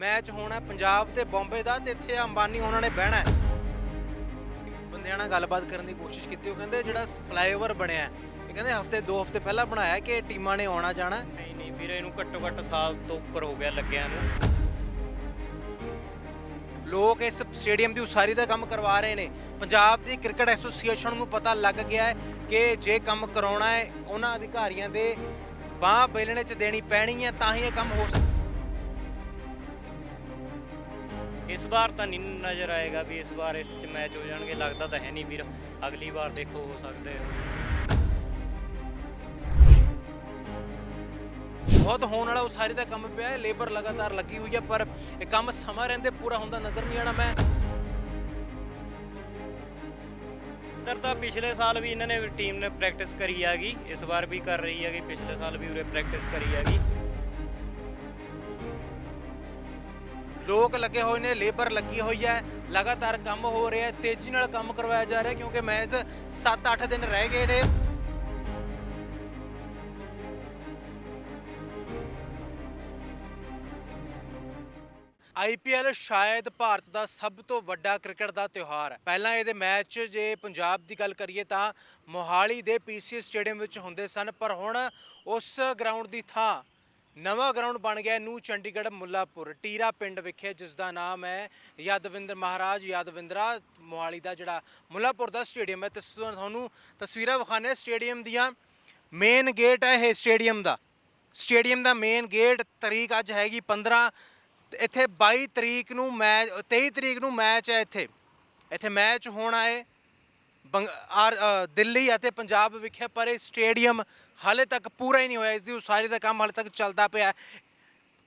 Match ਹੋਣਾ ਪੰਜਾਬ ਤੇ ਬੰਬੇ ਦਾ ਤੇ ਇੱਥੇ ਅੰਬਾਨੀ ਉਹਨਾਂ ਨੇ ਬਹਿਣਾ ਹੈ। ਬੰਦਿਆਂ ਨਾਲ ਗੱਲਬਾਤ ਕਰਨ ਦੀ ਕੋਸ਼ਿਸ਼ ਕੀਤੀ ਉਹ ਕਹਿੰਦੇ ਜਿਹੜਾ ਫਲਾਈਓਵਰ ਬਣਿਆ ਹੈ, ਇਹ ਕਹਿੰਦੇ ਹਫ਼ਤੇ ਦੋ ਹਫ਼ਤੇ ਪਹਿਲਾਂ ਬਣਾਇਆ ਕਿ ਟੀਮਾਂ ਨੇ ਆਉਣਾ ਜਾਣਾ ਹੈ। ਨਹੀਂ ਨਹੀਂ ਵੀਰੇ ਇਹਨੂੰ ਘੱਟੋ ਘੱਟ ਸਾਲ ਤੋਂ ਉੱਪਰ ਹੋ ਗਿਆ ਲੱਗਿਆ ਨੂੰ। ਲੋਕ ਇਸ ਸਟੇਡੀਅਮ ਦੀ ਉਸਾਰੀ ਦਾ ਕੰਮ ਕਰਵਾ ਰਹੇ ਨੇ। ਪੰਜਾਬ ਦੀ ਕ੍ਰਿਕਟ ਐਸੋਸੀਏਸ਼ਨ ਨੂੰ ਪਤਾ ਲੱਗ ਗਿਆ ਹੈ ਕਿ ਜੇ ਕੰਮ ਕਰਾਉਣਾ ਹੈ ਉਹਨਾਂ ਅਧਿਕਾਰੀਆਂ ਦੇ ਬਾਹ ਬੇਲਣੇ 'ਚ ਦੇਣੀ ਪੈਣੀ ਹੈ ਤਾਂ ਹੀ ਇਹ ਕੰਮ ਹੋ ਸਕਦਾ। ਇਸ ਵਾਰ ਤਾਂ ਨਹੀਂ ਨਜ਼ਰ ਆਏਗਾ ਵੀ ਇਸ ਵਾਰ ਇਸ 'ਚ ਮੈਚ ਹੋ ਜਾਣਗੇ ਲੱਗਦਾ ਤਾਂ ਹੈ ਨਹੀਂ ਵੀਰ। ਅਗਲੀ ਵਾਰ ਦੇਖੋ ਹੋ ਸਕਦੇ ਬਹੁਤ ਹੋਣ ਵਾਲਾ ਉਸਾਰੀ ਦਾ ਕੰਮ ਪਿਆ ਹੈ ਲੇਬਰ ਲਗਾਤਾਰ ਲੱਗੀ ਹੋਈ ਹੈ ਪਰ ਇਹ ਕੰਮ ਸਮਾਂ ਰਹਿੰਦੇ ਪੂਰਾ ਹੁੰਦਾ ਨਜ਼ਰ ਨਹੀਂ ਆਣਾ ਮੈਂ ਇੱਧਰ ਤਾਂ ਪਿਛਲੇ ਸਾਲ ਵੀ ਇਹਨਾਂ ਨੇ ਟੀਮ ਨੇ ਪ੍ਰੈਕਟਿਸ ਕਰੀ ਹੈਗੀ ਇਸ ਵਾਰ ਵੀ ਕਰ ਰਹੀ ਹੈਗੀ ਪਿਛਲੇ ਸਾਲ ਵੀ ਉਰੇ ਪ੍ਰੈਕਟਿਸ ਕਰੀ ਹੈਗੀ। ਲੋਕ ਲੱਗੇ ਹੋਏ ਨੇ, ਲੇਬਰ ਲੱਗੀ ਹੋਈ ਹੈ, ਲਗਾਤਾਰ ਕੰਮ ਹੋ ਰਿਹਾ ਹੈ, ਤੇਜ਼ੀ ਨਾਲ ਕੰਮ ਕਰਵਾਇਆ ਜਾ ਰਿਹਾ ਕਿਉਂਕਿ ਮੈਚ 7-8 ਦਿਨ ਰਹਿ ਗਏ ਨੇ। ਆਈਪੀਐਲ ਸ਼ਾਇਦ ਭਾਰਤ ਦਾ ਸਭ ਤੋਂ ਵੱਡਾ ਕ੍ਰਿਕਟ ਦਾ ਤਿਉਹਾਰ ਹੈ। ਪਹਿਲਾਂ ਇਹਦੇ ਮੈਚ ਜੇ ਪੰਜਾਬ ਦੀ ਗੱਲ ਕਰੀਏ ਤਾਂ ਮੋਹਾਲੀ ਦੇ ਪੀਸੀਐਸ ਸਟੇਡੀਅਮ ਵਿੱਚ ਹੁੰਦੇ ਸਨ, ਪਰ ਹੁਣ ਉਸ ਗਰਾਊਂਡ ਦੀ ਥਾਂ ਨਵਾਂ ਗਰਾਊਂਡ ਬਣ ਗਿਆ ਨਿਊ ਚੰਡੀਗੜ੍ਹ ਮੁੱਲਾਪੁਰ। ਟੀਰਾ ਪਿੰਡ ਵਿਖੇ ਜਿਸ ਦਾ ਨਾਮ ਹੈ ਯਾਦਵਿੰਦਰ, ਮਹਾਰਾਜ ਯਾਦਵਿੰਦਰਾ ਮੋਹਾਲੀ ਦਾ ਜਿਹੜਾ ਮੁੱਲਾਪੁਰ ਦਾ ਸਟੇਡੀਅਮ ਹੈ। ਤੇ ਤੁਹਾਨੂੰ ਤਸਵੀਰਾਂ ਵਿਖਾਣੇ ਸਟੇਡੀਅਮ ਦੀਆਂ ਮੇਨ ਗੇਟ ਹੈ ਇਹ ਸਟੇਡੀਅਮ ਦਾ। ਸਟੇਡੀਅਮ ਦਾ ਮੇਨ ਗੇਟ ਤਰੀਕ ਅੱਜ ਹੈਗੀ 15 ਤੇ ਇੱਥੇ 22 ਤਰੀਕ ਨੂੰ ਮੈਚ 23 ਤਰੀਕ ਨੂੰ ਮੈਚ ਹੈ ਇੱਥੇ। ਇੱਥੇ ਮੈਚ ਹੋਣਾ ਹੈ। ਬੰਗ ਆਰ ਅ, ਦਿੱਲੀ ਅਤੇ ਪੰਜਾਬ ਵਿਖੇ ਪਰ ਇਹ ਸਟੇਡੀਅਮ ਹਾਲੇ ਤੱਕ ਪੂਰਾ ਹੀ ਨਹੀਂ ਹੋਇਆ। ਇਸ ਦੀ ਉਸਾਰੀ ਦਾ ਕੰਮ ਹਾਲੇ ਤੱਕ ਚੱਲਦਾ ਪਿਆ ਹੈ।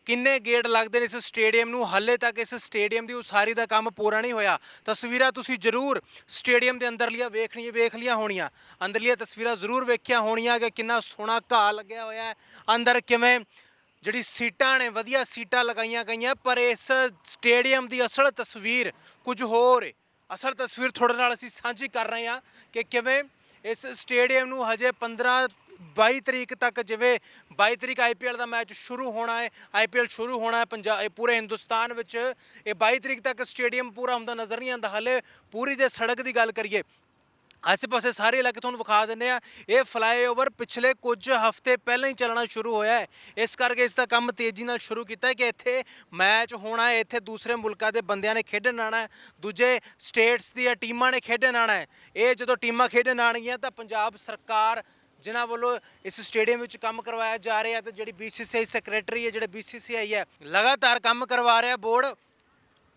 ਕਿੰਨੇ ਗੇਟ ਲੱਗਦੇ ਨੇ ਇਸ ਸਟੇਡੀਅਮ ਨੂੰ? ਹਾਲੇ ਤੱਕ ਇਸ ਸਟੇਡੀਅਮ ਦੀ ਉਸਾਰੀ ਦਾ ਕੰਮ ਪੂਰਾ ਨਹੀਂ ਹੋਇਆ। ਤਸਵੀਰਾਂ ਤੁਸੀਂ ਜ਼ਰੂਰ ਸਟੇਡੀਅਮ ਦੇ ਅੰਦਰਲੀਆਂ ਵੇਖਣੀਆਂ ਵੇਖ ਲੀਆਂ ਹੋਣੀਆਂ। ਅੰਦਰਲੀਆਂ ਤਸਵੀਰਾਂ ਜ਼ਰੂਰ ਵੇਖੀਆਂ ਹੋਣੀਆਂ ਕਿ ਕਿੰਨਾ ਸੋਹਣਾ ਘਾਹ ਲੱਗਿਆ ਹੋਇਆ ਹੈ। ਅੰਦਰ ਕਿਵੇਂ ਜਿਹੜੀ ਸੀਟਾਂ ਨੇ ਵਧੀਆ ਸੀਟਾਂ ਲਗਾਈਆਂ ਗਈਆਂ ਪਰ ਇਸ ਸਟੇਡੀਅਮ ਦੀ ਅਸਲ ਤਸਵੀਰ ਕੁਝ ਹੋਰ ਹੈ ਅਸਲ ਤਸਵੀਰ ਤੁਹਾਡੇ ਨਾਲ ਅਸੀਂ ਸਾਂਝੀ ਕਰ ਰਹੇ ਹਾਂ ਕਿ ਕਿਵੇਂ ਇਸ ਸਟੇਡੀਅਮ ਨੂੰ ਹਜੇ 15 22 ਤਰੀਕ ਤੱਕ ਜਿਵੇਂ 22 ਤਰੀਕ ਆਈਪੀਐਲ ਦਾ ਮੈਚ ਸ਼ੁਰੂ ਹੋਣਾ ਹੈ ਆਈਪੀਐਲ ਸ਼ੁਰੂ ਹੋਣਾ ਹੈ ਪੰਜਾਬ ਪੂਰੇ ਹਿੰਦੁਸਤਾਨ ਵਿੱਚ ਇਹ 22 ਤਰੀਕ ਤੱਕ ਸਟੇਡੀਅਮ ਪੂਰਾ ਹੁੰਦਾ ਨਜ਼ਰ ਨਹੀਂ ਆਉਂਦਾ, ਹਲੇ ਪੂਰੀ ਜੇ ਸੜਕ ਦੀ ਗੱਲ ਕਰੀਏ ਆਸੇ ਪਾਸੇ ਸਾਰੇ ਇਲਾਕੇ ਤੁਹਾਨੂੰ ਵਿਖਾ ਦਿੰਦੇ ਆ ਇਹ ਫਲਾਈਓਵਰ ਪਿਛਲੇ ਕੁਝ ਹਫ਼ਤੇ ਪਹਿਲਾਂ ਹੀ ਚੱਲਣਾ ਸ਼ੁਰੂ ਹੋਇਆ ਹੈ। ਇਸ ਕਰਕੇ ਇਸ ਦਾ ਕੰਮ ਤੇਜ਼ੀ ਨਾਲ ਸ਼ੁਰੂ ਕੀਤਾ ਹੈ ਕਿ ਇੱਥੇ ਮੈਚ ਹੋਣਾ ਹੈ, ਇੱਥੇ ਦੂਸਰੇ ਮੁਲਕਾਂ ਦੇ ਬੰਦਿਆਂ ਨੇ ਖੇਡਣ ਆਣਾ ਹੈ, ਦੂਜੇ ਸਟੇਟਸ ਦੀਆਂ ਟੀਮਾਂ ਨੇ ਖੇਡਣ ਆਣਾ ਹੈ। ਇਹ ਜਦੋਂ ਟੀਮਾਂ ਖੇਡਣ ਆਣਗੀਆਂ ਤਾਂ ਪੰਜਾਬ ਸਰਕਾਰ ਜਿਨ੍ਹਾਂ ਵੱਲੋਂ ਇਸ ਸਟੇਡੀਅਮ ਵਿੱਚ ਕੰਮ ਕਰਵਾਇਆ ਜਾ ਰਿਹਾ ਤੇ ਜਿਹੜੀ ਬੀਸੀਸੀਆਈ ਸੈਕਟਰੀ ਹੈ, ਜਿਹੜੇ ਬੀਸੀਸੀਆਈ ਹੈ, ਲਗਾਤਾਰ ਕੰਮ ਕਰਵਾ ਰਿਹਾ। ਬੋਰਡ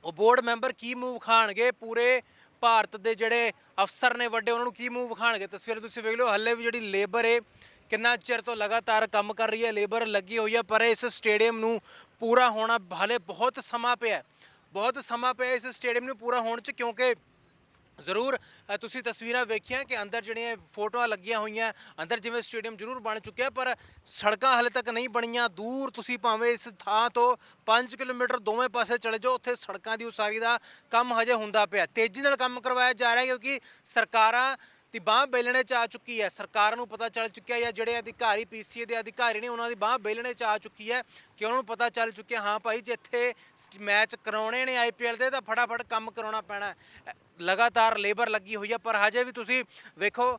ਉਹ ਬੋਰਡ ਮੈਂਬਰ ਕੀ ਮੂੰਹ ਵਿਖਾਣਗੇ ਪੂਰੇ ਭਾਰਤ ਦੇ ਜਿਹੜੇ ਅਫਸਰ ਨੇ ਵੱਡੇ, ਉਹਨਾਂ ਨੂੰ ਕੀ ਮੂੰਹ ਵਿਖਾਣਗੇ ਤਸਵੀਰ ਤੁਸੀਂ ਵੇਖ ਲਓ, ਹੱਲੇ ਵੀ ਜਿਹੜੀ ਲੇਬਰ ਹੈ ਕਿੰਨਾ ਚਿਰ ਤੋਂ ਲਗਾਤਾਰ ਕੰਮ ਕਰ ਰਹੀ ਹੈ ਲੇਬਰ ਲੱਗੀ ਹੋਈ ਹੈ, ਪਰ ਇਸ ਸਟੇਡੀਅਮ ਨੂੰ ਪੂਰਾ ਹੋਣਾ ਹਲੇ ਬਹੁਤ ਸਮਾਂ ਪਿਆ ਬਹੁਤ ਸਮਾਂ ਪਿਆ ਇਸ ਸਟੇਡੀਅਮ ਨੂੰ ਪੂਰਾ ਹੋਣ 'ਚ, ਕਿਉਂਕਿ ਜ਼ਰੂਰ ਅ, ਤੁਸੀਂ ਤਸਵੀਰਾਂ ਵੇਖੀਆਂ ਕਿ ਅੰਦਰ ਜਿਹੜੀਆਂ ਫੋਟੋਆਂ ਲੱਗੀਆਂ ਹੋਈਆਂ ਅੰਦਰ ਜਿਵੇਂ ਸਟੇਡੀਅਮ ਜ਼ਰੂਰ ਬਣ ਚੁੱਕਿਆ ਪਰ ਸੜਕਾਂ ਹਲੇ ਤੱਕ ਨਹੀਂ ਬਣੀਆਂ ਦੂਰ ਤੁਸੀਂ ਭਾਵੇਂ ਇਸ ਥਾਂ ਤੋਂ 5 ਕਿਲੋਮੀਟਰ ਦੋਵੇਂ ਪਾਸੇ ਚਲੇ ਜਾਓ ਉੱਥੇ ਸੜਕਾਂ ਦੀ ਉਸਾਰੀ ਦਾ ਕੰਮ ਹਜੇ ਹੁੰਦਾ ਪਿਆ। ਤੇਜ਼ੀ ਨਾਲ ਕੰਮ ਕਰਵਾਇਆ ਜਾ ਰਿਹਾ ਕਿਉਂਕਿ ਸਰਕਾਰਾਂ ਦੀ ਬਾਹ ਬੇਲਣੇ ਚ ਆ ਚੁੱਕੀ ਹੈ। ਸਰਕਾਰ ਨੂੰ ਪਤਾ ਚੱਲ ਚੁੱਕਿਆ ਜਾਂ ਜਿਹੜੇ ਅਧਿਕਾਰੀ ਪੀਸੀਏ ਦੇ ਅਧਿਕਾਰੀ ਨੇ ਉਹਨਾਂ ਦੀ ਬਾਹ ਬੇਲਣੇ ਚ ਆ ਚੁੱਕੀ ਹੈ। ਕਿ ਉਹਨਾਂ ਨੂੰ ਪਤਾ ਚੱਲ ਚੁੱਕਿਆ, ਹਾਂ ਭਾਈ ਜਿੱਥੇ ਮੈਚ ਕਰਾਉਣੇ ਨੇ ਆਈਪੀਐਲ ਦੇ ਤਾਂ ਫਟਾਫਟ ਕੰਮ ਕਰਾਉਣਾ ਪੈਣਾ ਲਗਾਤਾਰ ਲੇਬਰ ਲੱਗੀ ਹੋਈ ਹੈ, ਪਰ ਹਜੇ ਵੀ ਤੁਸੀਂ ਵੇਖੋ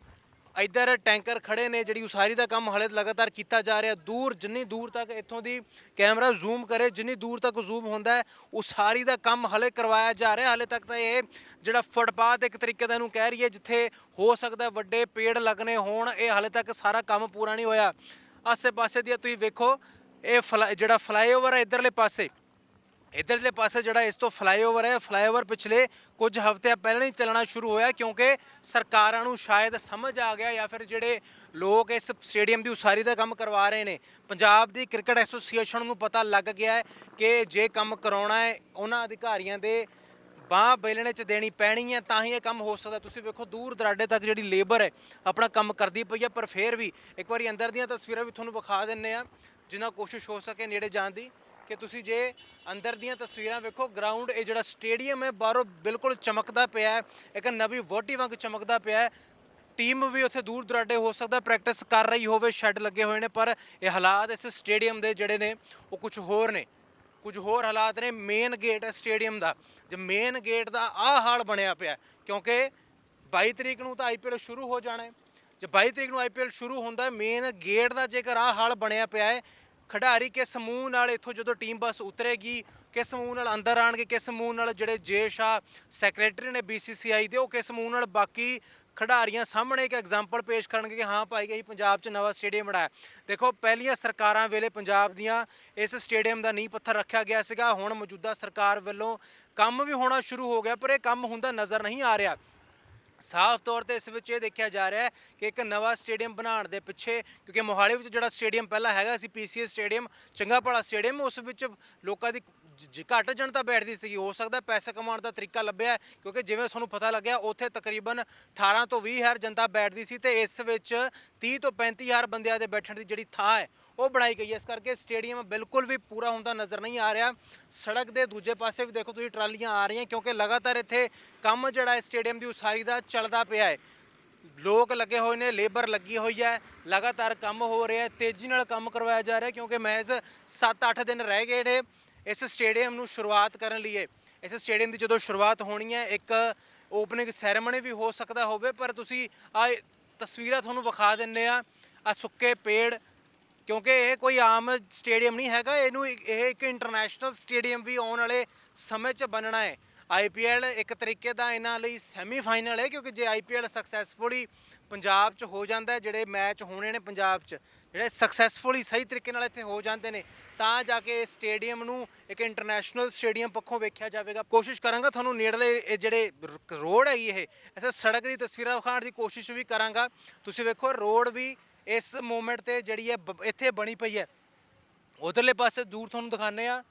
ਇੱਧਰ ਟੈਂਕਰ ਖੜੇ ਨੇ, ਜਿਹੜੀ ਉਸਾਰੀ ਦਾ ਕੰਮ ਹਲੇ ਲਗਾਤਾਰ ਕੀਤਾ ਜਾ ਰਿਹਾ। ਦੂਰ, ਜਿੰਨੀ ਦੂਰ ਤੱਕ ਇੱਥੋਂ ਦੀ ਕੈਮਰਾ ਜ਼ੂਮ ਕਰੇ, ਜਿੰਨੀ ਦੂਰ ਤੱਕ ਜ਼ੂਮ ਹੁੰਦਾ ਹੈ, ਉਸਾਰੀ ਦਾ ਕੰਮ ਹਲੇ ਕਰਵਾਇਆ ਜਾ ਰਿਹਾ। ਹਲੇ ਤੱਕ ਤਾਂ ਇਹ ਜਿਹੜਾ ਫੁੱਟਪਾਥ ਇੱਕ ਤਰੀਕੇ ਦਾ ਇਹਨੂੰ ਕਹਿ ਰਹੀ ਹੈ ਜਿੱਥੇ ਹੋ ਸਕਦਾ ਵੱਡੇ ਪੇੜ ਲੱਗਣੇ ਹੋਣ, ਇਹ ਹਲੇ ਤੱਕ ਸਾਰਾ ਕੰਮ ਪੂਰਾ ਨਹੀਂ ਹੋਇਆ। ਆਸੇ-ਪਾਸੇ ਦੀਆਂ ਤੁਸੀਂ ਵੇਖੋ, ਇਹ ਫਲਾ- ਜਿਹੜਾ ਫਲਾਈਓਵਰ ਹੈ ਇਧਰਲੇ ਪਾਸੇ ਇਧਰਲੇ ਪਾਸੇ ਜਿਹੜਾ ਇਸ ਤੋਂ ਫਲਾਈਓਵਰ ਹੈ, ਫਲਾਈਓਵਰ ਪਿਛਲੇ ਕੁਝ ਹਫ਼ਤਿਆਂ ਪਹਿਲਾਂ ਹੀ ਚੱਲਣਾ ਸ਼ੁਰੂ ਹੋਇਆ ਕਿਉਂਕਿ ਸਰਕਾਰਾਂ ਨੂੰ ਸ਼ਾਇਦ ਸਮਝ ਆ ਗਿਆ ਜਾਂ ਫਿਰ ਜਿਹੜੇ ਲੋਕ ਇਸ ਸਟੇਡੀਅਮ ਦੀ ਉਸਾਰੀ ਦਾ ਕੰਮ ਕਰਵਾ ਰਹੇ ਨੇ। ਪੰਜਾਬ ਦੀ ਕ੍ਰਿਕਟ ਐਸੋਸੀਏਸ਼ਨ ਨੂੰ ਪਤਾ ਲੱਗ ਗਿਆ ਹੈ ਕਿ ਜੇ ਕੰਮ ਕਰਾਉਣਾ ਹੈ, ਉਹਨਾਂ ਅਧਿਕਾਰੀਆਂ ਦੇ ਬਾਹ ਬੇਲਣੇ ਚ ਦੇਣੀ ਪੈਣੀ ਹੈ, ਤਾਂ ਹੀ ਇਹ ਕੰਮ ਹੋ ਸਕਦਾ। ਤੁਸੀਂ ਵੇਖੋ, ਦੂਰ ਦਰਾਡੇ ਤੱਕ ਜਿਹੜੀ ਲੇਬਰ ਹੈ, ਆਪਣਾ ਕੰਮ ਕਰਦੀ ਪਈ ਹੈ, ਪਰ ਫੇਰ ਵੀ ਇੱਕ ਵਾਰੀ ਅੰਦਰ ਦੀਆਂ ਤਸਵੀਰਾਂ ਵੀ ਤੁਹਾਨੂੰ ਵਿਖਾ ਦਿੰਨੇ ਆ ਜਿੰਨਾ ਕੋਸ਼ਿਸ਼ ਹੋ ਸਕੇ ਨੇੜੇ ਜਾਣ ਦੀ। ਕਿ ਤੁਸੀਂ ਜੇ ਅੰਦਰ ਦੀਆਂ ਤਸਵੀਰਾਂ ਵੇਖੋ ਗਰਾਊਂਡ ਇਹ ਜਿਹੜਾ ਸਟੇਡੀਅਮ ਹੈ, ਬਾਹਰੋਂ ਬਿਲਕੁਲ ਚਮਕਦਾ ਪਿਆ ਹੈ, ਇੱਕ ਨਵੀਂ ਵੋਟੀ ਵਾਂਗ ਚਮਕਦਾ ਪਿਆ ਹੈ। ਟੀਮ ਵੀ ਉੱਥੇ ਦੂਰ ਦਰਾਡੇ ਹੋ ਸਕਦਾ ਪ੍ਰੈਕਟਿਸ ਕਰ ਰਹੀ ਹੋਵੇ ਸ਼ੈੱਡ ਲੱਗੇ ਹੋਏ ਨੇ, ਪਰ ਇਹ ਹਾਲਾਤ ਇਸ ਸਟੇਡੀਅਮ ਦੇ ਜਿਹੜੇ ਨੇ, ਉਹ ਕੁਝ ਹੋਰ ਨੇ। ਕੁਝ ਹੋਰ ਹਾਲਾਤ ਨੇ ਮੇਨ ਗੇਟ ਹੈ ਸਟੇਡੀਅਮ ਦਾ। ਜੇ ਮੇਨ ਗੇਟ ਦਾ ਆਹ ਹਾਲ ਬਣਿਆ ਪਿਆ ਕਿਉਂਕਿ 22 ਤਰੀਕ ਨੂੰ ਤਾਂ ਆਈਪੀਐਲ ਸ਼ੁਰੂ ਹੋ ਜਾਣਾ ਹੈ। ਜੇ 22 ਤਰੀਕ ਨੂੰ ਆਈਪੀਐਲ ਸ਼ੁਰੂ ਹੁੰਦਾ ਮੇਨ ਗੇਟ ਦਾ ਜੇਕਰ ਆਹ ਹਾਲ ਬਣਿਆ ਪਿਆ ਹੈ ਖਿਡਾਰੀ ਕਿਸ ਸਮੂਹ ਨਾਲ ਇੱਥੋਂ ਜਦੋਂ ਟੀਮ ਬੱਸ ਉਤਰੇਗੀ, ਕਿਸ ਸਮੂਹ ਨਾਲ ਅੰਦਰ ਆਣਗੇ, ਕਿਸ ਸਮੂਹ ਨਾਲ ਜਿਹੜੇ ਜੇਸ਼ ਆ ਸੈਕਟਰੀ ਨੇ ਬੀਸੀਸੀਆਈ ਦੇ, ਉਹ ਕਿਸ ਸਮੂਹ ਨਾਲ ਬਾਕੀ ਖਿਡਾਰੀਆਂ ਸਾਹਮਣੇ ਇੱਕ ਐਗਜ਼ਾਮਪਲ ਪੇਸ਼ ਕਰਨਗੇ ਕਿ ਹਾਂ ਭਾਈ ਅਸੀਂ ਪੰਜਾਬ 'ਚ ਨਵਾਂ ਸਟੇਡੀਅਮ ਬਣਾਇਆ। ਦੇਖੋ, ਪਹਿਲੀਆਂ ਸਰਕਾਰਾਂ ਵੇਲੇ ਪੰਜਾਬ ਦੀਆਂ ਇਸ ਸਟੇਡੀਅਮ ਦਾ ਨੀਂਹ ਪੱਥਰ ਰੱਖਿਆ ਗਿਆ ਸੀਗਾ, ਹੁਣ ਮੌਜੂਦਾ ਸਰਕਾਰ ਵੱਲੋਂ ਕੰਮ ਵੀ ਹੋਣਾ ਸ਼ੁਰੂ ਹੋ ਗਿਆ, ਪਰ ਇਹ ਕੰਮ ਹੁੰਦਾ ਨਜ਼ਰ ਨਹੀਂ ਆ ਰਿਹਾ। ਸਾਫ਼ ਤੌਰ ਤੇ ਇਸ ਵਿੱਚ ਇਹ ਦੇਖਿਆ ਜਾ ਰਿਹਾ ਹੈ ਕਿ ਇੱਕ ਨਵਾਂ ਸਟੇਡੀਅਮ ਬਣਾਉਣ ਦੇ ਪਿੱਛੇ ਕਿਉਂਕਿ ਮੋਹਾਲੀ ਵਿੱਚ ਜਿਹੜਾ ਸਟੇਡੀਅਮ ਪਹਿਲਾਂ ਹੈਗਾ ਸੀ ਪੀਸੀਐਸ ਸਟੇਡੀਅਮ ਚੰਗਾ ਭਲਾ ਸਟੇਡੀਅਮ ਉਸ ਵਿੱਚ ਲੋਕਾਂ ਦੀ ਜ- ਘੱਟ ਜਨਤਾ ਬੈਠਦੀ ਸੀਗੀ। ਹੋ ਸਕਦਾ ਪੈਸੇ ਕਮਾਉਣ ਦਾ ਤਰੀਕਾ ਲੱਭਿਆ ਹੈ, ਕਿਉਂਕਿ ਜਿਵੇਂ ਤੁਹਾਨੂੰ ਪਤਾ ਲੱਗਿਆ ਉੱਥੇ ਤਕਰੀਬਨ 18 ਤੋਂ 20 ਹਜ਼ਾਰ ਜਨਤਾ ਬੈਠਦੀ ਸੀ ਤੇ ਇਸ ਵਿੱਚ 30 ਤੋਂ 35 ਹਜ਼ਾਰ ਬੰਦਿਆਂ ਦੇ ਬੈਠਣ ਦੀ ਜਿਹੜੀ ਥਾਂ ਹੈ ਉਹ ਬਣਾਈ ਗਈ ਹੈ। ਇਸ ਕਰਕੇ ਸਟੇਡੀਅਮ ਬਿਲਕੁਲ ਵੀ ਪੂਰਾ ਹੁੰਦਾ ਨਜ਼ਰ ਨਹੀਂ ਆ ਰਿਹਾ। ਸੜਕ ਦੇ ਦੂਜੇ ਪਾਸੇ ਵੀ ਦੇਖੋ ਤੁਸੀਂ ਟਰਾਲੀਆਂ ਆ ਰਹੀਆਂ ਕਿਉਂਕਿ ਲਗਾਤਾਰ ਇੱਥੇ ਕੰਮ ਜਿਹੜਾ ਹੈ ਸਟੇਡੀਅਮ ਦੀ ਉਸਾਰੀ ਦਾ ਚੱਲਦਾ ਪਿਆ ਹੈ। ਲੋਕ ਲੱਗੇ ਹੋਏ ਨੇ, ਲੇਬਰ ਲੱਗੀ ਹੋਈ ਹੈ। ਲਗਾਤਾਰ ਕੰਮ ਹੋ ਰਿਹਾ ਹੈ। ਤੇਜ਼ੀ ਨਾਲ ਕੰਮ ਕਰਵਾਇਆ ਜਾ ਰਿਹਾ ਕਿਉਂਕਿ ਮਹਿਜ਼ 7-8 ਦਿਨ ਰਹਿ ਗਏ ਨੇ ਇਸ ਸਟੇਡੀਅਮ ਨੂੰ ਸ਼ੁਰੂਆਤ ਕਰਨ ਲਈ। ਇਸ ਸਟੇਡੀਅਮ ਦੀ ਜਦੋਂ ਸ਼ੁਰੂਆਤ ਹੋਣੀ ਹੈ, ਇੱਕ ਓਪਨਿੰਗ ਸੈਰੇਮਨੀ ਵੀ ਹੋ ਸਕਦਾ ਹੋਵੇ, ਪਰ ਤੁਸੀਂ ਆ ਤਸਵੀਰਾਂ ਤੁਹਾਨੂੰ ਵਿਖਾ ਦਿੰਨੇ ਆ ਆ ਸੁੱਕੇ ਪੇੜ ਕਿਉਂਕਿ ਇਹ ਕੋਈ ਆਮ ਸਟੇਡੀਅਮ ਨਹੀਂ ਹੈਗਾ, ਇਹਨੂੰ ਇੱਕ- ਇਹ ਇੱਕ ਇੰਟਰਨੈਸ਼ਨਲ ਸਟੇਡੀਅਮ ਵੀ ਆਉਣ ਵਾਲੇ ਸਮੇਂ 'ਚ ਬਣਨਾ ਹੈ। ਆਈਪੀਐਲ ਇੱਕ ਤਰੀਕੇ ਦਾ ਇਹਨਾਂ ਲਈ ਸੈਮੀਫਾਈਨਲ ਹੈ, ਕਿਉਂਕਿ ਜੇ ਆਈਪੀਐਲ ਸਕਸੈਸਫੁਲੀ ਪੰਜਾਬ 'ਚ ਹੋ ਜਾਂਦਾ ਹੈ, ਜਿਹੜੇ ਮੈਚ ਹੋਣੇ ਨੇ ਪੰਜਾਬ 'ਚ, ਜਿਹੜੇ ਸਕਸੈਸਫੁਲੀ ਸਹੀ ਤਰੀਕੇ ਨਾਲ ਇੱਥੇ ਹੋ ਜਾਂਦੇ ਨੇ, ਤਾਂ ਜਾ ਕੇ ਇਸ ਸਟੇਡੀਅਮ ਨੂੰ ਇੱਕ ਇੰਟਰਨੈਸ਼ਨਲ ਸਟੇਡੀਅਮ ਪੱਖੋਂ ਵੇਖਿਆ ਜਾਵੇਗਾ। ਕੋਸ਼ਿਸ਼ ਕਰਾਂਗਾ ਤੁਹਾਨੂੰ ਨੇੜਲੇ ਇਹ ਜਿਹੜੇ ਰ- ਰੋਡ ਹੈਗੀ ਇਹ ਐਸੇ ਸੜਕ ਦੀ ਤਸਵੀਰਾਂ ਵਿਖਾਉਣ ਦੀ ਕੋਸ਼ਿਸ਼ ਵੀ ਕਰਾਂਗਾ। ਤੁਸੀਂ ਵੇਖੋ ਰੋਡ ਵੀ ਇਸ ਮੂਮੈਂਟ ਤੇ ਜਿਹੜੀ ਹੈ ਬ- ਇੱਥੇ ਬਣੀ ਪਈ ਹੈ। ਉਧਰਲੇ ਪਾਸੇ ਦੂਰ ਤੁਹਾਨੂੰ ਦਿਖਾਣੇ ਆ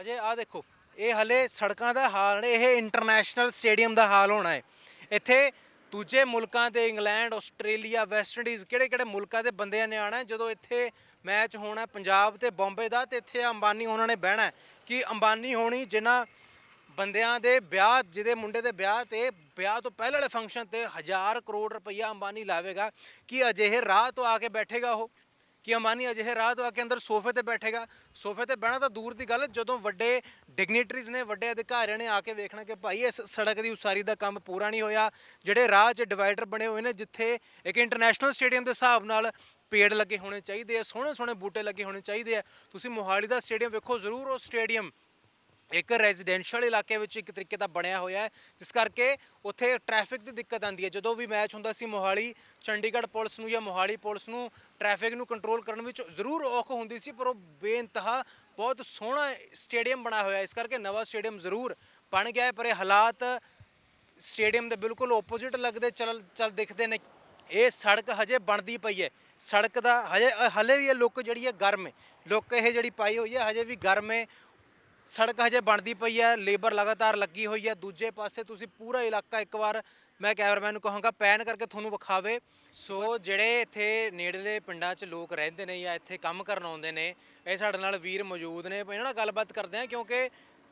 ਹਜੇ ਆ ਦੇਖੋ, ਇਹ ਹਲੇ ਸੜਕਾਂ ਦਾ ਹਾਲ ਨੇ ਇਹ ਇੰਟਰਨੈਸ਼ਨਲ ਸਟੇਡੀਅਮ ਦਾ ਹਾਲ ਹੋਣਾ ਹੈ। ਇੱਥੇ ਦੂਜੇ ਮੁਲਕਾਂ ਦੇ ਇੰਗਲੈਂਡ, ਆਸਟ੍ਰੇਲੀਆ, ਵੈਸਟ ਇੰਡੀਜ਼ ਕਿਹੜੇ ਕਿਹੜੇ ਮੁਲਕਾਂ ਦੇ ਬੰਦਿਆਂ ਨੇ ਆਣਾ ਜਦੋਂ ਇੱਥੇ ਮੈਚ ਹੋਣਾ ਪੰਜਾਬ ਤੇ ਬੰਬੇ ਦਾ, ਤੇ ਇੱਥੇ ਅੰਬਾਨੀ ਉਹਨਾਂ ਨੇ ਬਹਿਣਾ ਹੈ। ਕਿ ਅੰਬਾਨੀ ਹੋਣੀ, ਜਿਨ੍ਹਾਂ ਬੰਦਿਆਂ ਦੇ ਵਿਆਹ, ਜਿਹਦੇ ਮੁੰਡੇ ਦੇ ਵਿਆਹ ਤੇ ਵਿਆਹ ਤੋਂ ਪਹਿਲੇ ਵਾਲੇ ਫੰਕਸ਼ਨ ਤੇ ਹਜ਼ਾਰ ਕਰੋੜ ਰੁਪਈਆ ਅੰਬਾਨੀ ਲਾਵੇਗਾ। ਕਿ ਅਜਿਹੇ ਰਾਹ ਤੋਂ ਆ ਕੇ ਬੈਠੇਗਾ ਉਹ? ਕਿ ਅੰਬਾਨੀ ਅਜਿਹੇ ਰਾਹ ਤੋਂ ਆ ਕੇ ਅੰਦਰ ਸੋਫੇ ਤੇ ਬੈਠੇਗਾ? ਸੋਫੇ ਤੇ ਬਹਿਣਾ ਤਾਂ ਦੂਰ ਦੀ ਗੱਲ, ਜਦੋਂ ਵੱਡੇ ਡਿਗਨਿਟਰੀਜ਼ ਨੇ, ਵੱਡੇ ਅਧਿਕਾਰੀਆਂ ਨੇ ਆ ਕੇ ਵੇਖਣਾ ਕਿ ਭਾਈ ਇਸ ਸੜਕ ਦੀ ਉਸਾਰੀ ਦਾ ਕੰਮ ਪੂਰਾ ਨਹੀਂ ਹੋਇਆ। ਜਿਹੜੇ ਰਾਹ 'ਚ ਡਿਵਾਈਡਰ ਬਣੇ ਹੋਏ ਨੇ, ਜਿੱਥੇ ਇੱਕ ਇੰਟਰਨੈਸ਼ਨਲ ਸਟੇਡੀਅਮ ਦੇ ਹਿਸਾਬ ਨਾਲ ਪੇੜ ਲੱਗੇ ਹੋਣੇ ਚਾਹੀਦੇ ਆ ਸੋਹਣੇ ਸੋਹਣੇ ਬੂਟੇ ਲੱਗੇ ਹੋਣੇ ਚਾਹੀਦੇ ਆ, ਤੁਸੀਂ ਮੋਹਾਲੀ ਦਾ ਸਟੇਡੀਅਮ ਵੇਖੋ, ਜ਼ਰੂਰ ਉਹ ਸਟੇਡੀਅਮ ਇੱਕ ਰੈਜ਼ੀਡੈਂਸ਼ੀਅਲ ਇਲਾਕੇ ਵਿੱਚ ਇੱਕ ਤਰੀਕੇ ਦਾ ਬਣਿਆ ਹੋਇਆ ਹੈ, ਜਿਸ ਕਰਕੇ ਉੱਥੇ ਟ੍ਰੈਫਿਕ ਦੀ ਦਿੱਕਤ ਆਉਂਦੀ ਹੈ। ਜਦੋਂ ਵੀ ਮੈਚ ਹੁੰਦਾ ਸੀ ਮੋਹਾਲੀ, ਚੰਡੀਗੜ੍ਹ ਪੁਲਿਸ ਨੂੰ ਜਾਂ ਮੋਹਾਲੀ ਪੁਲਿਸ ਨੂੰ ਟ੍ਰੈਫਿਕ ਨੂੰ ਕੰਟਰੋਲ ਕਰਨ ਵਿੱਚ ਜ਼ਰੂਰ ਔਖ ਹੁੰਦੀ ਸੀ, ਪਰ ਉਹ ਬੇਇੰਤਹਾ ਬਹੁਤ ਸੋਹਣਾ ਸਟੇਡੀਅਮ ਬਣਾਇਆ ਹੋਇਆ ਹੈ। ਇਸ ਕਰਕੇ ਨਵਾਂ ਸਟੇਡੀਅਮ ਜ਼ਰੂਰ ਬਣ ਗਿਆ ਹੈ, ਪਰ ਇਹ ਹਾਲਾਤ ਸਟੇਡੀਅਮ ਦੇ ਬਿਲਕੁਲ ਆਪੋਜ਼ਿਟ ਲੱਗਦੇ ਚੱਲ ਚੱਲ ਦਿਖਦੇ ਨੇ। ਇਹ ਸੜਕ ਹਜੇ ਬਣਦੀ ਪਈ ਹੈ। ਸੜਕ ਦਾ ਹਜੇ, ਹਲੇ ਵੀ ਇਹ ਲੁੱਕ ਜਿਹੜੀ ਹੈ ਗਰਮ ਹੈ। ਲੁੱਕ ਇਹ ਜਿਹੜੀ ਪਾਈ ਹੋਈ ਹੈ, ਹਜੇ ਵੀ ਗਰਮ ਹੈ। ਸੜਕ ਹਜੇ ਬਣਦੀ ਪਈ ਹੈ, ਲੇਬਰ ਲਗਾਤਾਰ ਲੱਗੀ ਹੋਈ ਹੈ। ਦੂਜੇ ਪਾਸੇ ਤੁਸੀਂ ਪੂਰਾ ਇਲਾਕਾ ਇੱਕ ਵਾਰ ਮੈਂ ਕੈਮਰਾਮੈਨ ਨੂੰ ਕਹਾਂਗਾ, ਪੈਨ ਕਰਕੇ ਤੁਹਾਨੂੰ ਵਿਖਾਵੇ। ਸੋ ਜਿਹੜੇ ਇੱਥੇ ਨੇੜਲੇ ਪਿੰਡਾਂ 'ਚ ਲੋਕ ਰਹਿੰਦੇ ਨੇ ਜਾਂ ਇੱਥੇ ਕੰਮ ਕਰਨ ਆਉਂਦੇ ਨੇ, ਇਹ ਸਾਡੇ ਨਾਲ ਵੀਰ ਮੌਜੂਦ ਨੇ। ਇਹਨਾਂ ਨਾਲ ਗੱਲਬਾਤ ਕਰਦੇ ਆ ਕਿਉਂਕਿ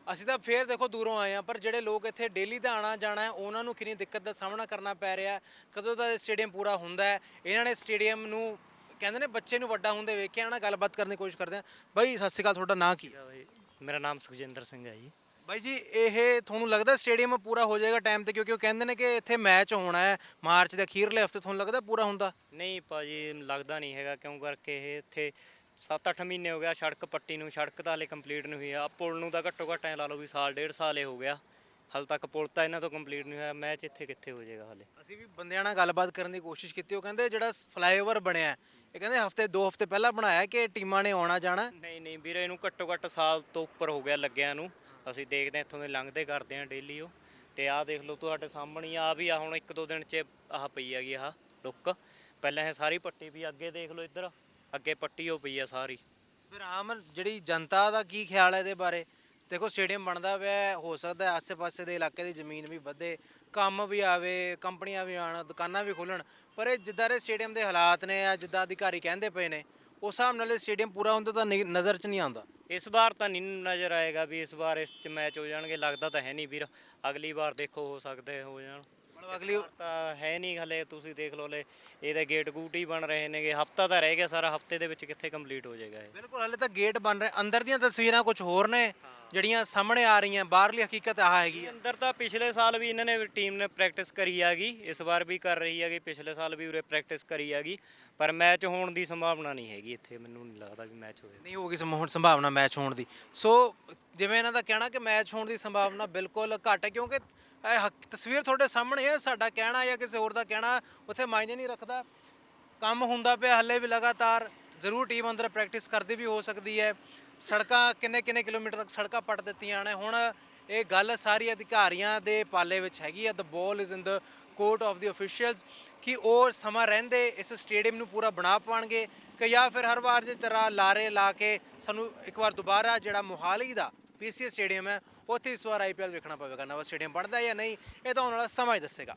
ਅਸੀਂ ਤਾਂ ਫੇਰ ਦੇਖੋ ਦੂਰੋਂ ਆਏ ਆ ਪਰ ਜਿਹੜੇ ਲੋਕ ਇੱਥੇ ਡੇਲੀ ਦਾ ਆਣਾ ਜਾਣਾ ਉਹਨਾਂ ਨੂੰ ਕਿੰਨੀ ਦਿੱਕਤ ਦਾ ਸਾਹਮਣਾ ਕਰਨਾ ਪੈ ਰਿਹਾ ਕਦੋਂ ਦਾ ਇਹ ਸਟੇਡੀਅਮ ਪੂਰਾ ਹੁੰਦਾ ਹੈ, ਇਹਨਾਂ ਨੇ ਸਟੇਡੀਅਮ ਨੂੰ ਕਹਿੰਦੇ ਨੇ ਬੱਚੇ ਨੂੰ ਵੱਡਾ ਹੁੰਦੇ ਵੇਖ ਕੇ ਇਹਨਾਂ ਨਾਲ ਗੱਲਬਾਤ ਕਰਨ ਦੀ ਕੋਸ਼ਿਸ਼ ਕਰਦੇ ਆ ਬਾਈ, ਸਤਿ ਸ਼੍ਰੀ ਅਕਾਲ, ਤੁਹਾਡਾ ਨਾਂ ਕੀ ਹੈ? ਮੇਰਾ ਨਾਮ ਸੁਖਜਿੰਦਰ ਸਿੰਘ ਹੈ ਜੀ। ਬਾਈ ਜੀ ਇਹ ਤੁਹਾਨੂੰ ਲੱਗਦਾ ਸਟੇਡੀਅਮ ਪੂਰਾ ਹੋ ਜਾਏਗਾ ਟਾਈਮ ਤੇ? ਕਿਉਂਕਿ ਉਹ ਕਹਿੰਦੇ ਨੇ ਕਿ ਇੱਥੇ ਮੈਚ ਹੋਣਾ ਹੈ ਮਾਰਚ ਦੇ ਅਖੀਰਲੇ ਹਫ਼ਤੇ ਤੁਹਾਨੂੰ ਲੱਗਦਾ ਪੂਰਾ ਹੁੰਦਾ? ਨਹੀਂ ਭਾਜੀ ਲੱਗਦਾ ਨਹੀਂ ਹੈਗਾ ਕਿਉਂ ਕਰਕੇ ਇਹ ਇੱਥੇ 7-8 ਮਹੀਨੇ ਹੋ ਗਿਆ ਸੜਕ ਪੱਟੀ ਨੂੰ ਸੜਕ ਤਾਂ ਹਲੇ ਕੰਪਲੀਟ ਨਹੀਂ ਹੋਈ ਆ। ਪੁਲ ਨੂੰ ਤਾਂ ਘੱਟੋ ਘੱਟ ਐ ਲਾ ਲਓ ਵੀ ਸਾਲ ਡੇਢ ਸਾਲ ਹੀ ਹੋ ਗਿਆ। ਹਾਲ ਤੱਕ ਪੁਲ ਤਾਂ ਇਹਨਾਂ ਤੋਂ ਕੰਪਲੀਟ ਨਹੀਂ ਹੋਇਆ। ਮੈਚ ਇੱਥੇ ਕਿੱਥੇ ਹੋ ਜਾਏਗਾ ਹਲੇ? ਅਸੀਂ ਵੀ ਬੰਦਿਆਂ ਨਾਲ ਗੱਲਬਾਤ ਕਰਨ ਦੀ ਕੋਸ਼ਿਸ਼ ਕੀਤੀ। ਉਹ ਕਹਿੰਦੇ ਜਿਹੜਾ ਫਲਾਈਓਵਰ ਬਣਿਆ ਇਹ ਕਹਿੰਦੇ ਹਫ਼ਤੇ ਦੋ ਹਫ਼ਤੇ ਪਹਿਲਾਂ ਬਣਾਇਆ ਕਿ ਟੀਮਾਂ ਨੇ ਆਉਣਾ ਜਾਣਾ? ਨਹੀਂ ਨਹੀਂ ਵੀਰੇ ਇਹਨੂੰ ਘੱਟੋ ਘੱਟ ਸਾਲ ਤੋਂ ਉੱਪਰ ਹੋ ਗਿਆ ਲੱਗਿਆ ਨੂੰ। ਅਸੀਂ ਦੇਖਦੇ ਹਾਂ ਇੱਥੋਂ ਦੇ ਲੰਘਦੇ ਕਰਦੇ ਹਾਂ ਡੇਲੀ ਉਹ। ਤੇ ਆਹ ਦੇਖ ਲਓ ਤੁਹਾਡੇ ਸਾਹਮਣੇ ਆ ਵੀ ਆ ਹੁਣ ਇੱਕ ਦੋ ਦਿਨ 'ਚ ਆਹ ਪਈ ਹੈਗੀ ਆਹ ਲੁੱਕ ਪਹਿਲਾਂ ਇਹ ਸਾਰੀ ਪੱਟੀ ਵੀ ਅੱਗੇ ਦੇਖ ਲਓ ਇੱਧਰ। ਅੱਗੇ ਪੱਟੀ ਹੋ ਪਈ ਆ ਸਾਰੀ। ਫਿਰ ਆਮ ਜਿਹੜੀ ਜਨਤਾ ਦਾ ਕੀ ਖਿਆਲ ਹੈ ਇਹਦੇ ਬਾਰੇ? ਦੇਖੋ ਸਟੇਡੀਅਮ ਬਣਦਾ ਪਿਆ ਹੋ ਸਕਦਾ ਹੈ ਆਸੇ-ਪਾਸੇ ਦੇ ਇਲਾਕੇ ਦੀ ਜ਼ਮੀਨ ਵੀ ਵਧੇ, ਕੰਮ ਵੀ ਆਵੇ, ਕੰਪਨੀਆਂ ਵੀ ਆਣ ਦੁਕਾਨਾਂ ਵੀ ਖੁੱਲਣ ਪਰ ਇਹ ਜਿੱਦਾਂ ਦੇ ਸਟੇਡੀਅਮ ਦੇ ਹਾਲਾਤ ਨੇ ਆ ਜਿੱਦਾਂ ਅਧਿਕਾਰੀ ਕਹਿੰਦੇ ਪਏ ਨੇ, ਉਸ ਹਿਸਾਬ ਨਾਲ ਇਹ ਸਟੇਡੀਅਮ ਪੂਰਾ ਹੁੰਦਾ ਤਾਂ ਨਹੀਂ- ਨਜ਼ਰ 'ਚ ਨਹੀਂ ਆਉਂਦਾ। ਇਸ ਵਾਰ ਤਾਂ ਨਹੀਂ ਨਜ਼ਰ ਆਏਗਾ ਵੀ ਇਸ ਵਾਰ ਇਸ 'ਚ ਮੈਚ ਹੋ ਜਾਣਗੇ, ਲੱਗਦਾ ਤਾਂ ਹੈ ਨਹੀਂ ਵੀਰ, ਅਗਲੀ ਵਾਰ ਦੇਖੋ ਹੋ ਸਕਦੇ ਹੋ ਜਾਣ। ਮਤਲਬ ਅਗਲੀ ਤਾਂ ਹੈ ਨਹੀਂ ਹਲੇ ਤੁਸੀਂ ਦੇਖ ਲਓ ਲੈ ਇਹਦੇ ਗੇਟ ਗੂਟ ਹੀ ਬਣ ਰਹੇ ਨੇਗੇ। ਹਫਤਾ ਤਾਂ ਰਹਿ ਗਿਆ ਸਾਰਾ ਹਫ਼ਤੇ ਦੇ ਵਿੱਚ ਕਿੱਥੇ ਕੰਪਲੀਟ ਹੋ ਜਾਏਗਾ ਇਹ। ਬਿਲਕੁਲ ਹਲੇ ਤਾਂ ਗੇਟ ਬਣ ਰਹੇ ਅੰਦਰ ਦੀਆਂ ਤਸਵੀਰਾਂ ਕੁਝ ਹੋਰ ਨੇ ਜਿਹੜੀਆਂ ਸਾਹਮਣੇ ਆ ਰਹੀਆਂ ਬਾਹਰਲੀ ਹਕੀਕਤ ਆਹ ਹੈਗੀ ਆ। ਅੰਦਰ ਤਾਂ ਪਿਛਲੇ ਸਾਲ ਵੀ ਇਹਨਾਂ ਨੇ ਟੀਮ ਨੇ ਪ੍ਰੈਕਟਿਸ ਕਰੀ ਆਗੀ ਇਸ ਵਾਰ ਵੀ ਕਰ ਰਹੀ ਹੈਗੀ ਪਿਛਲੇ ਸਾਲ ਵੀ ਉਰੇ ਪ੍ਰੈਕਟਿਸ ਕਰੀ ਆਗੀ ਪਰ ਮੈਚ ਹੋਣ ਦੀ ਸੰਭਾਵਨਾ ਨਹੀਂ ਹੈਗੀ ਇੱਥੇ ਮੈਨੂੰ ਨਹੀਂ ਲੱਗਦਾ ਵੀ ਮੈਚ ਹੋਵੇ ਨਹੀਂ ਹੋਗੀ ਸਮੂਹ ਸੰਭਾਵਨਾ ਮੈਚ ਹੋਣ ਦੀ। ਸੋ ਜਿਵੇਂ ਇਹਨਾਂ ਦਾ ਕਹਿਣਾ ਕਿ ਮੈਚ ਹੋਣ ਦੀ ਸੰਭਾਵਨਾ ਬਿਲਕੁਲ ਘੱਟ ਹੈ ਕਿਉਂਕਿ ਇਹ ਹਕ- ਤਸਵੀਰ ਤੁਹਾਡੇ ਸਾਹਮਣੇ ਹੈ, ਸਾਡਾ ਕਹਿਣਾ ਜਾਂ ਕਿਸੇ ਹੋਰ ਦਾ ਕਹਿਣਾ ਉੱਥੇ ਮਾਇਨੇ ਨਹੀਂ ਰੱਖਦਾ। ਕੰਮ ਹੁੰਦਾ ਪਿਆ, ਹੱਲੇ ਵੀ ਲਗਾਤਾਰ ਜ਼ਰੂਰ ਟੀਮ ਅੰਦਰ ਪ੍ਰੈਕਟਿਸ ਕਰਦੀ ਵੀ ਹੋ ਸਕਦੀ ਹੈ। ਸੜਕਾਂ ਕਿੰਨੇ ਕਿੰਨੇ ਕਿਲੋਮੀਟਰ ਤੱਕ ਸੜਕਾਂ ਪੱਟ ਦਿੱਤੀਆਂ ਨੇ। ਹੁਣ ਇਹ ਗੱਲ ਸਾਰੀ ਅਧਿਕਾਰੀਆਂ ਦੇ ਪਾਲੇ ਵਿੱਚ ਹੈਗੀ ਹੈ। The ball is in the court of the officials ਕਿ ਉਹ ਸਮਾਂ ਰਹਿੰਦੇ, ਇਸ ਸਟੇਡੀਅਮ ਨੂੰ ਪੂਰਾ ਬਣਾ ਪਾਣਗੇ ਕਿ ਜਾਂ ਫਿਰ ਹਰ ਵਾਰ ਦੀ ਤਰ੍ਹਾਂ ਲਾਰੇ ਲਾ ਕੇ ਸਾਨੂੰ ਇੱਕ ਵਾਰ ਦੁਬਾਰਾ ਜਿਹੜਾ ਮੋਹਾਲੀ ਦਾ ਪੀਸੀਐਸ ਸਟੇਡੀਅਮ ਹੈ ਉੱਥੇ ਇਸ ਵਾਰ ਆਈਪੀਐਲ ਵੇਖਣਾ ਪਵੇਗਾ, ਨਵਾਂ ਸਟੇਡੀਅਮ ਬਣਦਾ ਜਾਂ ਨਹੀਂ, ਇਹ ਤਾਂ ਆਉਣ ਵਾਲਾ ਸਮਾਂ ਹੀ ਦੱਸੇਗਾ।